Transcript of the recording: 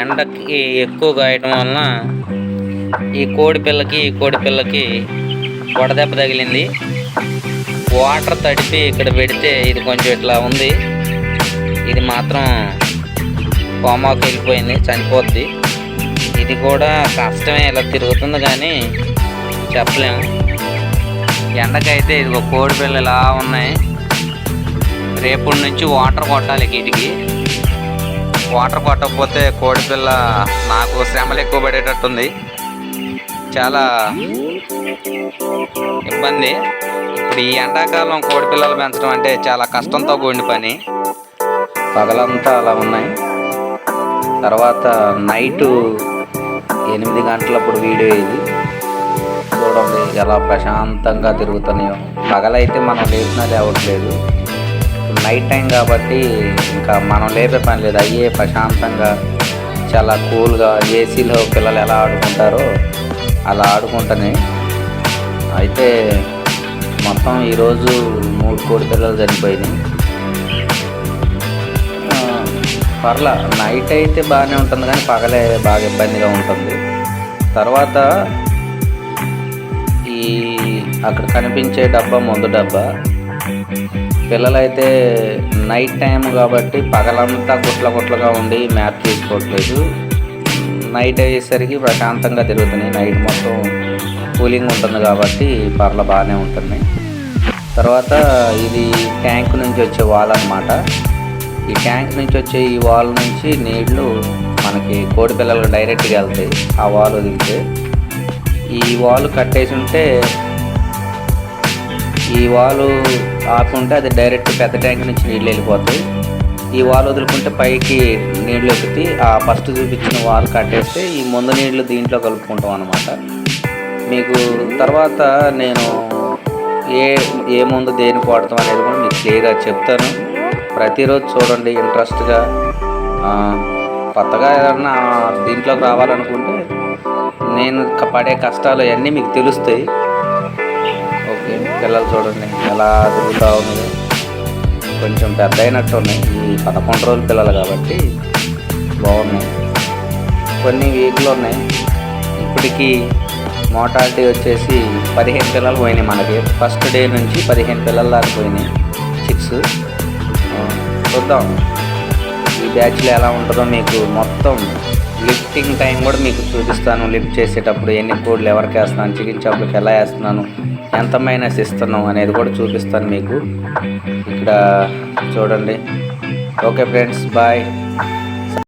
ఎండకి ఎక్కువ గాయటం వలన ఈ కోడి పిల్లకి ఈ కోడి పిల్లకి వడదెబ్బ తగిలింది. వాటర్ తడిపి ఇక్కడ పెడితే ఇది కొంచెం ఇట్లా ఉంది. ఇది మాత్రం కోమాకు వెళ్ళిపోయింది చనిపోద్ది. ఇది కూడా కష్టమే ఇలా తిరుగుతుంది కానీ చెప్పలేము. ఎండకైతే ఇది ఒక కోడి పిల్ల ఇలా ఉన్నాయి. రేపటి నుంచి వాటర్ కొట్టాలి వీటికి వాటర్ కొట్టకపోతే కోడిపిల్ల నాకు శ్రమలు ఎక్కువ పడేటట్టుంది. చాలా ఇబ్బంది. ఇప్పుడు ఈ ఎండాకాలం కోడిపిల్లలు పెంచడం అంటే చాలా కష్టంతో కూడిన పని. పగలంతా అలా ఉన్నాయి. తర్వాత నైటు ఎనిమిది గంటలప్పుడు వీడియో ఇది. చూడండి ఎలా ప్రశాంతంగా తిరుగుతున్నాయో. పగలైతే మనం లేపినా లేవట్లేదు. నైట్ టైం కాబట్టి ఇంకా మనం లేపే పని లేదు. అయ్యే ప్రశాంతంగా చాలా కూల్గా ఏసీలో పిల్లలు ఎలా ఆడుకుంటారో అలా ఆడుకుంటుంది అయితే మొత్తం ఈరోజు మూడు కోడి పిల్లలు చనిపోయినాయి. పర్లా నైట్ అయితే బాగానే ఉంటుంది కానీ పగలే బాగా ఇబ్బందిగా ఉంటుంది. తర్వాత ఈ అక్కడ కనిపించే డబ్బా ముందు డబ్బా పిల్లలైతే నైట్ టైం కాబట్టి పగలంతా గుట్ల గుట్లగా ఉండి మ్యాప్ తీసుకోవట్లేదు నైట్ అయ్యేసరికి ప్రశాంతంగా తిరుగుతున్నాయి నైట్ మొత్తం కూలింగ్ ఉంటుంది కాబట్టి పర్ల బాగానే ఉంటుంది. తర్వాత ఇది ట్యాంక్ నుంచి వచ్చే వాల్ అనమాట ఈ ట్యాంక్ నుంచి వచ్చే ఈ వాల్ నుంచి నీళ్ళు మనకి కోడి పిల్లలు డైరెక్ట్గా వెళ్తాయి. ఆ వాల్ వదిలితే ఈ వాల్ కట్టేసి ఉంటే ఈ వాలు ఆకుంటే అది డైరెక్ట్ పెద్ద ట్యాంక్ నుంచి నీళ్ళు వెళ్ళిపోతాయి. ఈ వాల్ వదులుకుంటే పైకి నీళ్ళు ఎక్కుతాయి. ఆ ఫస్ట్ చూపించిన వాల్ కట్టేస్తే ఈ ముందు నీళ్ళు దీంట్లో కలుపుకుంటాం అనమాట మీకు తర్వాత నేను ఏ ఏ ముందు దేనికి వాడతాం అనేది కూడా మీకు క్లియర్గా చెప్తాను. ప్రతిరోజు చూడండి ఇంట్రెస్ట్గా. కొత్తగా ఏదన్నా దీంట్లోకి రావాలనుకుంటే నేను పడే కష్టాలు అవన్నీ మీకు తెలుస్తాయి. పిల్లలు చూడండి ఎలా తిరుగుతూ ఉంది. కొంచెం పెద్ద అయినట్టు ఉన్నాయి. ఈ పదకొండు రోజుల పిల్లలు కాబట్టి బాగున్నాయి. కొన్ని వీక్లు ఉన్నాయి. ఇప్పటికీ మోటాలిటీ వచ్చేసి పదిహేను పిల్లలు పోయినాయి మనకి. ఫస్ట్ డే నుంచి పదిహేను పిల్లల దాకా పోయినాయి సిక్స్ చూద్దాం. ఈ బ్యాచ్లో ఎలా ఉంటుందో మీకు మొత్తం లిఫ్టింగ్ టైం కూడా మీకు చూపిస్తాను. లిఫ్ట్ చేసేటప్పుడు ఎన్ని కోడ్లు ఎవరికి వేస్తున్నాను చికెన్ చాప్లకి ఎలా వేస్తున్నాను ఎంత మైనస్ ఇస్తున్నాం అనేది కూడా చూపిస్తాను మీకు. ఇక్కడ చూడండి. Okay friends bye.